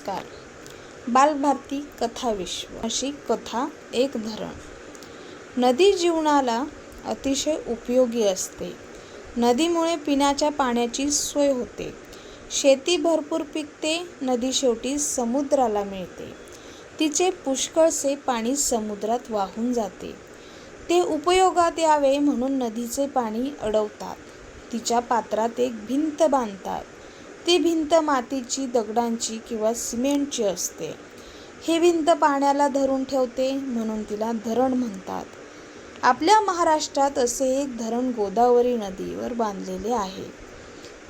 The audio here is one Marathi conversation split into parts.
नमस्कार. बालभारती कथा विश्व. अशी कथा एक धरण. नदी जीवनाला अतिशय उपयोगी असते. नदीमुळे पिण्याच्या पाण्याची सोय होते. शेती भरपूर पिकते नदी शेवटी समुद्राला मिळते. तिचे पुष्कळसे पाणी समुद्रात वाहून जाते. ते उपयोगात यावे म्हणून नदीचे पाणी अडवतात. तिच्या पात्रात एक भिंत बांधतात. ती भिंत मातीची दगडांची किंवा सिमेंटची असते. ही भिंत पाण्याला धरून ठेवते म्हणून तिला धरण म्हणतात. आपल्या महाराष्ट्रात असे एक धरण गोदावरी नदीवर बांधलेले आहे.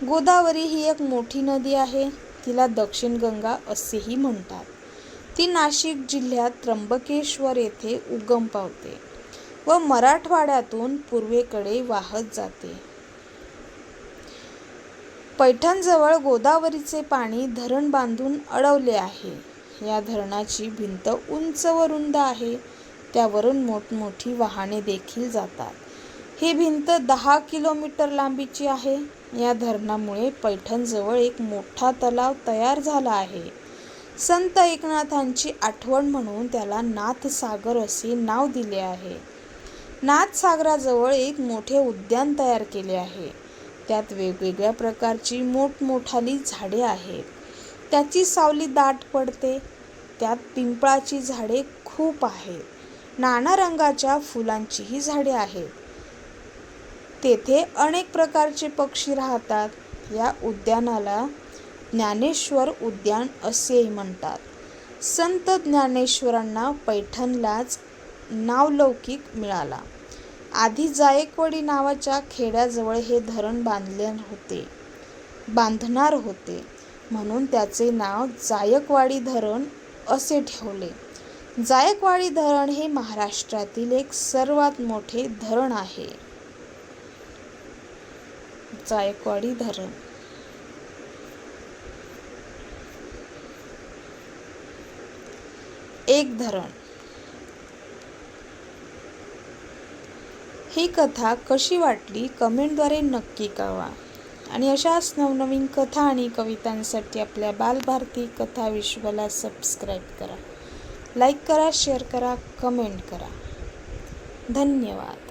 गोदावरी ही एक मोठी नदी आहे. तिला दक्षिण गंगा असेही म्हणतात. ती नाशिक जिल्ह्यात त्र्यंबकेश्वर येथे उगम पावते व मराठवाड्यातून पूर्वेकडे वाहत जाते. पैठणजवळ गोदावरीचे पाणी धरण बांधून अडवले आहे. या धरणाची भिंत उंच व रुंद आहे. त्यावरून मोठमोठी वाहने देखील जातात. ही भिंत दहा किलोमीटर लांबीची आहे. या धरणामुळे पैठणजवळ एक मोठा तलाव तयार झाला आहे. संत एकनाथांची आठवण म्हणून त्याला नाथसागर असे नाव दिले आहे. नाथसागराजवळ एक मोठे उद्यान तयार केले आहे. त्यात वेगवेगळ्या प्रकारची मोठमोठाली झाडे आहेत. त्याची सावली दाट पडते. त्यात पिंपळाची झाडे खूप आहेत. नाना रंगाच्या फुलांचीही झाडे आहेत. तेथे अनेक प्रकारचे पक्षी राहतात. या उद्यानाला ज्ञानेश्वर उद्यान असेही म्हणतात. संत ज्ञानेश्वरांना पैठणलाच नावलौकिक मिळाला. आधी जायकवाडी नावाच्या खेड्याजवळ हे धरण बांधले होते बांधणार होते. म्हणून त्याचे नाव जायकवाडी धरण असे ठेवले. जायकवाडी धरण हे महाराष्ट्रातील एक सर्वात मोठे धरण आहे. जायकवाडी धरण. एक धरण. ही कथा कशी वाटली कमेंटद्वारे नक्की कळवा. आणि अशाच नवनवीन कथा आणि कवितांसाठी आपल्या बालभारती कथा विश्वला सबस्क्राईब करा. लाईक करा शेअर करा कमेंट करा. धन्यवाद.